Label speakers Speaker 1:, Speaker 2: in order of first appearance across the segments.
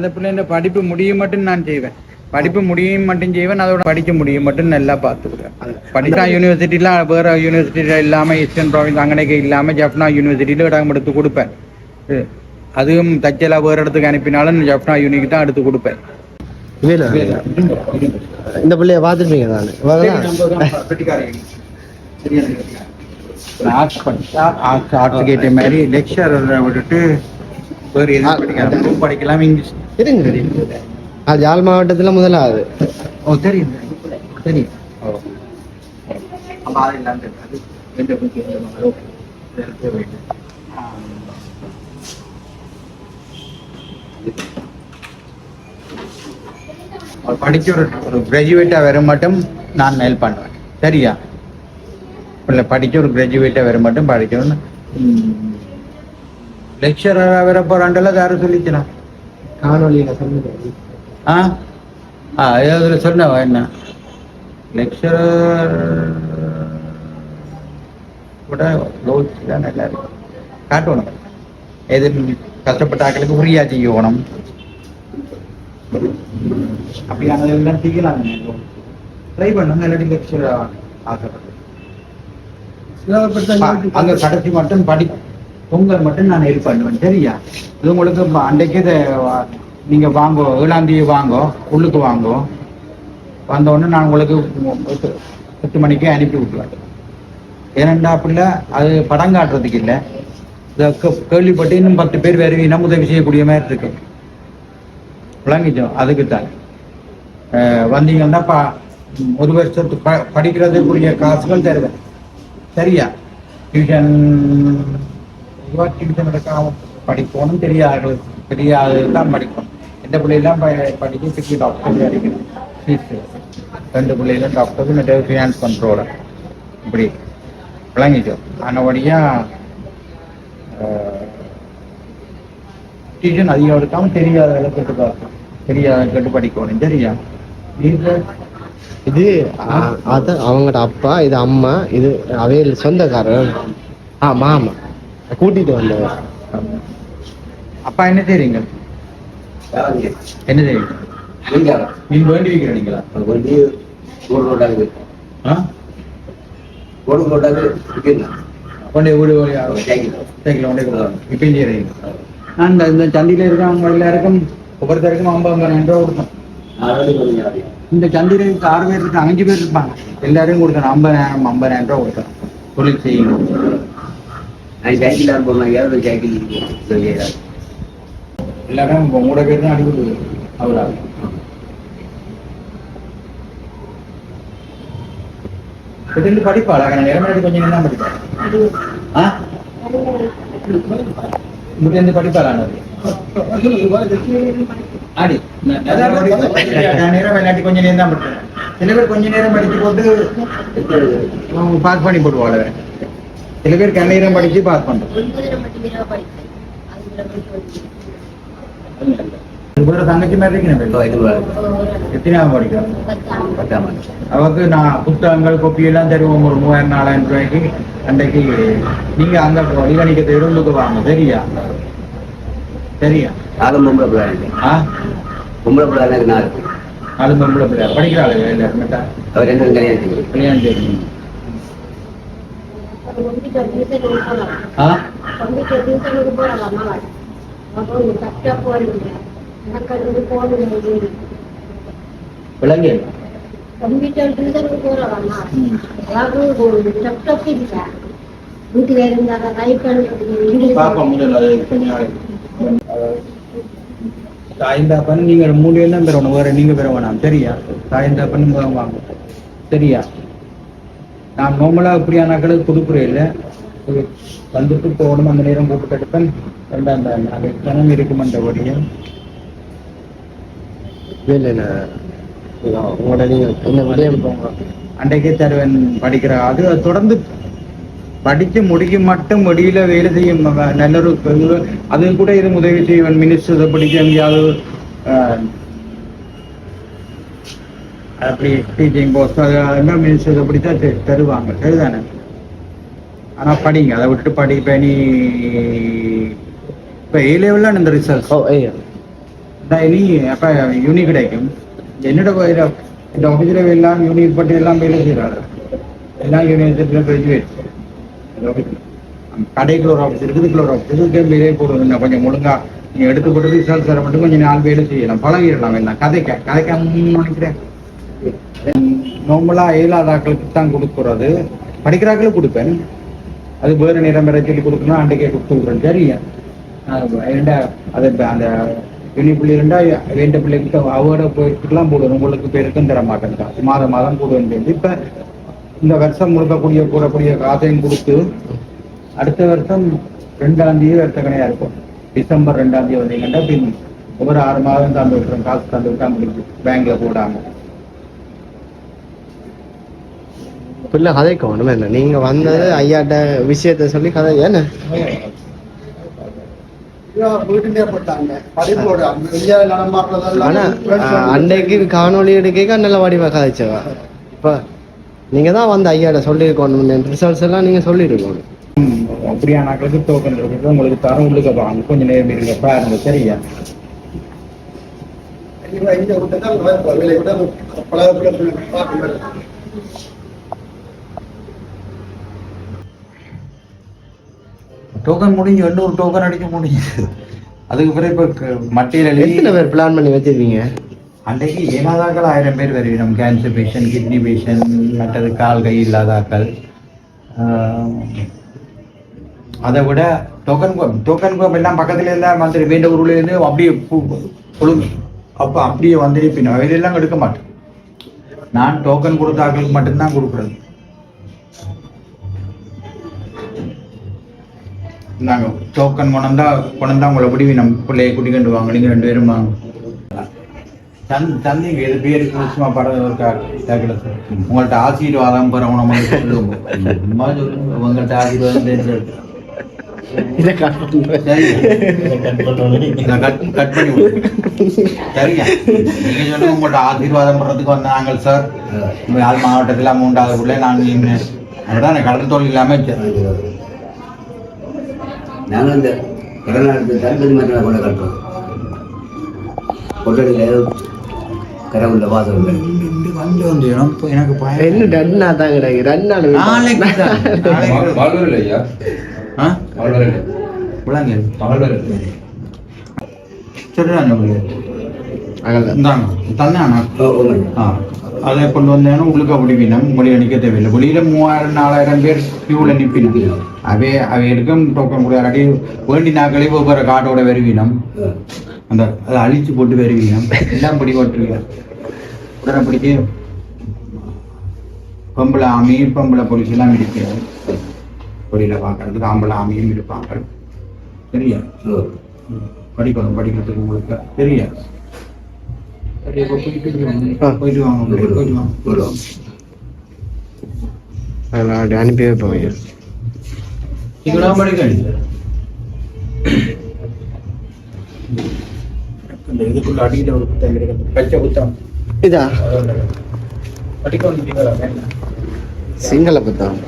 Speaker 1: அந்த பிள்ளைங்க படிப்பு முடியும் மட்டும் நான் செய்வேன். படிப்பு முடியும் மட்டும் செய்வேன் அதோட படிக்க முடியும் மட்டும் நல்லா பார்த்துக்கிறேன் படித்தா யூனிவர்சிட்டிலாம் வேற யூனிவர்சிட்டியில் இல்லாமல் ஈஸ்டர்ன் ப்ராவின்ஸ் அங்கனைக்கு இல்லாமல் ஜப்னா யூனிவர்சிட்டியில் இடம் எடுத்து கொடுப்பேன். அதுவும் தச்சலா வேறு இடத்துக்கு அனுப்பினாலும் ஜப்னா யூனிக்கு தான் எடுத்து கொடுப்பேன்.
Speaker 2: இந்த பிள்ளைய பார்த்துருப்பீங்க நான்
Speaker 1: ஆர்ட்ஸ் படிச்சா ஆர்ட்ஸ் ஆர்ட்ஸ் கேட்ட மாதிரி லெக்சரரை விட்டுட்டு வேறு எதுவும் படிக்கலாம் இங்கிலீஷ்
Speaker 2: இருங்க அது யாழ் மாவட்டத்துல முதலாவது.
Speaker 1: ஓ தெரியும் தெரியும். ஓ. படிச்ச ஒரு ஒரு கிராஜுவேட்டாக வர மட்டும் நான் மேல் பண்ணுவேன் சரியா? இல்லை படிச்ச ஒரு கிராஜுவேட்டாக வர மட்டும் படிக்கணும்னு. லெக்சராக வர போகிறாண்டல யாரும் சொல்லிக்கலாம்
Speaker 2: காணொலியில சொன்னது
Speaker 1: ஆ? ஆ ஏதாவது சொன்னவா என்ன? லெக்சரர் கூட லோட்ஸ் தான் நல்லா இருக்கும். காட்டணும். எது கஷ்டப்பட்ட ஆட்களுக்கு ஃப்ரீயா செய்யணும். அப்படியானதெல்லாம் செய்யலாம். ட்ரை பண்ணுங்க இல்லாட்டி லெக்சர் ஆசைப்பட்டு அங்க கடைசி மட்டும் படி பொங்கல் மட்டும் நான் ஹெல்ப் பண்ணுவேன் சரியா? இது உங்களுக்கு அன்றைக்கு இதை நீங்கள் வாங்கோ ஏழாம் வாங்கோ உள்ளுக்கு வாங்கோ. வந்த நான் உங்களுக்கு எட்டு மணிக்கே மணிக்கு அனுப்பி விட்டுருவேன் ஏனெண்டா அப்படில அது படம் காட்டுறதுக்கு இல்லை. இதை கேள்விப்பட்டு இன்னும் பத்து பேர் வேறு இனம் உதவி செய்யக்கூடிய மாதிரி இருக்கு. விளங்கிச்சோம் அதுக்கு தான் வந்தீங்கன்னா பா ஒரு வருஷத்துக்கு ப படிக்கிறதுக்குரிய காசுகள் தருவேன். சரியா? டியூஷன் டியூஷன் எடுக்காம படிக்கணும் தெரியாது தெரியாது தான் படிப்போம். எந்த பிள்ளைலாம் படிக்க சிக்கி டாக்டர் அடிக்கணும் ஃபீஸ் ரெண்டு பிள்ளைகளும் டாக்டருக்கு மற்ற ஃபினான்ஸ் பண்ணுறோட இப்படி விளங்கிச்சோம் ஆனபடியா டியூஷன் அதிகம் எடுக்காமல் தெரியாத கேட்டு பார்க்கணும். தெரியாத கேட்டு படிக்கணும். சரியா நீங்கள்
Speaker 2: இது அது அவங்களோட அப்பா இது அம்மா இது அவையில் சொந்தக்காரர். ஆ மாமா. கூட்டிட்டு வந்தவர்
Speaker 1: அப்பா என்ன செய்றீங்க என்ன செய்றீங்க நீங்க வேண்டி வைக்கிறீங்களா? வீடு வழியா சைக்கிள் கொண்டே கொடுக்கணும் இப்போ செய்றீங்க நான் இந்த இந்த சந்தியில இருக்கவங்க எல்லாருக்கும் ஒவ்வொருத்தருக்கும் ஐம்பதாயிரம் ரூபா கொடுக்கணும் இந்த சந்தியில இருக்க ஆறு பேர் இருக்காங்க அஞ்சு பேர் இருப்பாங்க. எல்லாரையும் கொடுக்கணும் ஐம்பதாயிரம் ஐம்பதாயிரம் ரூபா கொடுக்கணும் தொழில் செய்யணும். எல்லாரும் இப்போ உங்களோட பேர் தான் அடிபட்டு அவரா இருந்து படிப்பாளா நேரம் கொஞ்சம் ஆ இங்கிட்ட இருந்து படிப்பாளானது நான் நேரம் விளையாட்டி கொஞ்ச நேரம் தான் படிப்பேன் சில பேர் கொஞ்ச நேரம் படிச்சு போட்டு பாஸ் பண்ணி போடுவாள் சில பேர் கண்ணீரம் படிச்சு பாஸ் பண்றோம். தங்கச்சி மாதிரி எத்தனாவது படிக்கிறோம்? அவருக்கு நான் புத்தகங்கள் கொப்பி எல்லாம் தருவோம். ஒரு மூவாயிரம் நாலாயிரம் ரூபாய்க்கு அன்றைக்கு நீங்க அங்க வழிகணிக்க தெருவுக்கு வாங்க. சரியா சரியா ஆ? நாலு பொம்பளை பிள்ளை. படிக்கிறாள் எல்லாருமே. கல்யாணம் செய்யணும் ஆ விளங்கு
Speaker 3: ಕಂಪ್ಯೂಟರ್ போறவா
Speaker 1: ம்.
Speaker 3: ಯಾವಾಗಲೂ ಲ್ಯಾಪ್ಟಾಪ್ ಇಲ್ಲ வீட்டுல இருந்தாங்க ரைட்
Speaker 1: பாப்போம் முதல்ல அது கொஞ்ச நாளைக்கு தாய்ந்தாப்பன் நீங்க மூணு பேர் தான் பெறணும் வேற நீங்க பெற வேணாம் சரியா தாய்ந்தாப்பன் முதல் வாங்க சரியா நான் நார்மலா இப்படியானாக்களுக்கு கொடுக்குறேன் இல்ல. வந்துட்டு போகணும் அந்த நேரம் கூப்பிட்டு எடுப்பேன் ரெண்டாம் தான். அது பணம் இருக்குமன்றபடியும்
Speaker 2: இல்லை இல்லை
Speaker 1: அன்றைக்கே தருவன் படிக்கிற அது தொடர்ந்து படிச்சு முடிக்க மட்டும் வெளியில வேலை செய்யும் நல்ல ஒரு அது கூட இது உதவி செய்வன். மினிஸ்டர் படிக்க எங்கேயாவது அப்படி டீச்சிங் போஸ்ட் அதெல்லாம் மினிஸ்டர் படித்தா தெ- தருவாங்க. சரிதானே? ஆனா படிங்க அதை விட்டு படிப்ப நீ இப்ப ஏ லெவல்ல இந்த ரிசல்ட்
Speaker 2: ஓ
Speaker 1: இந்த இனி அப்ப யூனி கிடைக்கும். என்னோட இந்த ஆஃபீஸில் எல்லாம் யூனிட் பட்டு எல்லாம் வேலை செய்கிறாரு எல்லாம் யூனிவர்சிட்டியில் கிராஜுவேட் கடைக்குள்ள ஒரு ஆஃபீஸ் இருக்குது ஒரு ஆஃபீஸ் இதுக்கு வேலையே போடுறது கொஞ்சம் ஒழுங்கா நீங்க எடுத்து போட்டு ரிசல்ட் தர மட்டும் கொஞ்சம் நாலு வேலை செய்யலாம் பழகிடலாம் எல்லாம். கதைக்க கதைக்க நினைக்கிறேன் நார்மலா ஏழாதாக்களுக்கு தான் கொடுக்குறது. படிக்கிறாக்களும் கொடுப்பேன். அது வேறு நிறம் வேற சொல்லி கொடுக்கணும் அன்றைக்கே கொடுத்துருக்குறேன் விடுறேன் சரியா ரெண்டா அது அந்த இனி பிள்ளை இருந்தா வேண்ட பிள்ளைக்கு அவட போயிருக்கலாம் போடுவேன் உங்களுக்கு பேருக்கும் தர மாட்டேன். மாதம் மாதம் போடுவேன் இப்ப இந்த வருஷம் முழுக்கக்கூடிய கூடக்கூடிய காசையும் கொடுத்து அடுத்த வருஷம் ரெண்டாம் தேதி வருத்தக்கணையா இருக்கும். டிசம்பர் ரெண்டாம் தேதி வந்தீங்கன்னா பின் ஒவ்வொரு ஆறு மாதம் தந்து விட்டுறோம் காசு தந்து விட்டா முடிஞ்சு பேங்க்ல போடாமல்
Speaker 2: பிள்ளை கதைக்க வேணுமே என்ன நீங்க வந்தது ஐயாட்ட விஷயத்த சொல்லி கதை ஆஹ், அன்னைக்கு காணொளி எடுக்க நல்ல வடிவா கதைச்சவா இப்ப நீங்க தான் வந்து ஐயாட்ட சொல்லியிருக்கணும் ரிசல்ட்ஸ் எல்லாம் நீங்க சொல்லியிருக்கணும்
Speaker 1: அப்படியானாக்களுக்கு டோக்கன் இருக்குது உங்களுக்கு தரம் உள்ளுக்க வாங்க கொஞ்சம் நேரம் இருங்க பாருங்க சரியா
Speaker 4: இங்க
Speaker 1: டோக்கன் முடிஞ்சு எண்ணூறு டோக்கன் அடிக்க முடியுது. அதுக்கு பிறகு இப்போ மட்டியில் எழுதி
Speaker 2: பேர் பிளான் பண்ணி வச்சிருக்கீங்க?
Speaker 1: அன்றைக்கு ஏனாதாக்கள் ஆயிரம் பேர் வருவினம் கேன்சர் பேஷண்ட் கிட்னி பேஷண்ட் மற்றது கால் கை இல்லாதாக்கள். அதை விட டோக்கன் டோக்கன் கோப் எல்லாம் பக்கத்துல எல்லாம் வந்துட்டு வேண்ட ஊர்ல இருந்து அப்படியே கொழுங்கு அப்போ அப்படியே வந்துட்டு பின்ன அவையிலெல்லாம் எடுக்க மாட்டேன். நான் டோக்கன் கொடுத்த ஆட்களுக்கு மட்டும்தான் கொடுக்குறது. நாங்கள் டோக்கன் கொண்டா கொண்டா உங்களை விடுவி நம்ம பிள்ளையை கூட்டிக்கிட்டு வாங்க. நீங்கள் ரெண்டு பேரும் வாங்க. தன் தந்தைங்க இது பேருக்கு சும்மா படம் கேட்கல சார் உங்கள்ட்ட ஆசீர்வாதம் பெறவன மாதிரி சொல்லுங்க. உங்கள்ட்ட ஆசீர்வாதம்
Speaker 2: இதை
Speaker 1: கட் பண்ணி சரிங்க. நீங்க சொல்லுங்க உங்கள்ட்ட ஆசீர்வாதம் பெறதுக்கு வந்த நாங்கள் சார் யாழ் மாவட்டத்தில் மூன்றாவது பிள்ளை நாங்கள் அப்படிதான் கடல் தொழில் இல்லாமல்
Speaker 5: நாங்கள் இந்த கடநாட்டு தளபதி மக்களை கொண்டு கட்டுறோம். கொட்டடியில் கடவுளில் வாசல்
Speaker 1: வந்து வந்து எனக்கு எனக்கு பயம்.
Speaker 2: என்ன ரெண்டா தான் கிடையாது நாள்
Speaker 1: நாளைக்கு தான். விளங்க உங்களுக்கு அதை கொண்டு வந்தேன்னா உள்ளுக்க விடுவினம் வெளியே நிற்க தேவையில்லை. வெளியில மூவாயிரம் நாலாயிரம் பேர் கியூவில் நிற்பினும் அவே அவைகளுக்கும் டோக்கன் கொடுக்காட்டி வேண்டி நாக்களே ஒவ்வொரு காட்டோட வருவினம். அந்த அதை அழிச்சு போட்டு வருவினம். எல்லாம் பிடி போட்டுருவீங்க உடனே பொம்பளை ஆமி பொம்பளை போலீஸ் எல்லாம் இருக்கிறது வெளியில பார்க்கறதுக்கு ஆம்பளை ஆமியும் இருப்பாங்க சரியா? படிக்கணும் படிக்கிறதுக்கு உங்களுக்கு சரியா
Speaker 2: அதில் அனுப்பி வைப்போம்
Speaker 1: இதுக்குள்ள ஒரு புத்தகம் இருக்கு பச்சை புத்தகம்
Speaker 2: இதா
Speaker 1: படிக்க வந்து
Speaker 2: சிங்கள புத்தகம்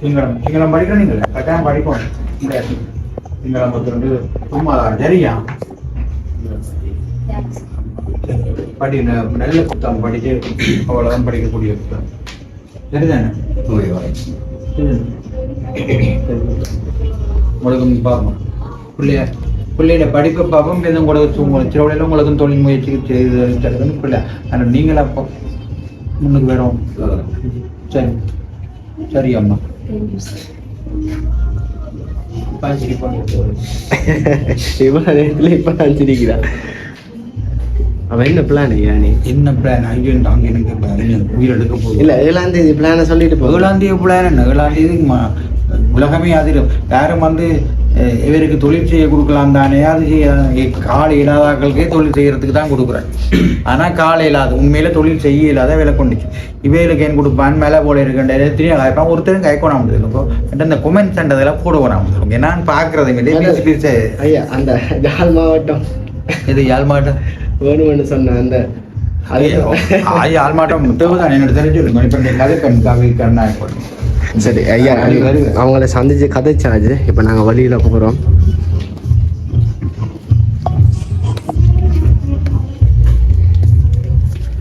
Speaker 1: சிங்களம் சிங்களம் படிக்கிறீங்களா கட்டாயம் படிக்கணும் சிங்களம் பத்தி சும்மா சரியா படி ந- நல்ல புத்தகம் படிச்சு அவ்வளவுதான் படிக்கக்கூடிய புத்தகம் சரிதானே
Speaker 5: ஓகேவா
Speaker 1: உங்களுக்கு பார்ப்போம் பிள்ளைய பிள்ளையோட படிப்பை பார்ப்போம் இது உங்களுக்கு உங்களுக்கு சிறுவடையில் உங்களுக்கும் தொழில் முயற்சி செய்து தருதுன்னு பிள்ளை ஆனால் நீங்களா அப்போ முன்னுக்கு வரும் சரி சரி அம்மா பாஞ்சிரி பண்ணுறது
Speaker 2: இவ்வளோ நேரத்தில் இப்போ நான் சிரிக்கிறான் அவன் என்ன பிளான் ஐயா நீ?
Speaker 1: என்ன பிளான் அங்கே அங்கே எனக்கு உயிர் எடுக்க போகுது
Speaker 2: இல்ல ஏழாம் தேதி பிளானை சொல்லிட்டு போ
Speaker 1: ஏழாம் தேதி பிளான் என்ன ஏழாம் தேதி உலகமே அதிரும். யாரும் வந்து இவருக்கு தொழில் செய்ய கொடுக்கலாம் தானே அது செய்ய கால் இல்லாதாக்களுக்கே தொழில் செய்யறதுக்கு தான் கொடுக்குறேன். ஆனா கால் இல்லாத உண்மையில தொழில் செய்ய இல்லாத விலை கொண்டுச்சு. இவைகளுக்கு ஏன் கொடுப்பான்? மேலே போல இருக்கின்ற எத்தனையோ காய்ப்பான் ஒருத்தரும் கைக்கோண முடியும் இந்த கொமெண்ட்ஸ் அண்டதெல்லாம் போட வராமல் நான் பார்க்கறது பிரிச்சு பிரிச்சு
Speaker 2: ஐயா அந்த ஜால் மாவட்டம்.
Speaker 1: இது யாழ் மாவட்டம்?
Speaker 2: வேணும்னு சொன்ன அந்த
Speaker 1: ஐயா யாழ் மாவட்டம் தேவைதான். என்னோட தெரிஞ்சிருக்கும் இப்போ இந்த கதை பெண் கவி கண்ணா
Speaker 2: சரி ஐயா. அவங்கள சந்திச்சு கதைச்சாச்சு. இப்போ நாங்கள் வழியில் போகிறோம்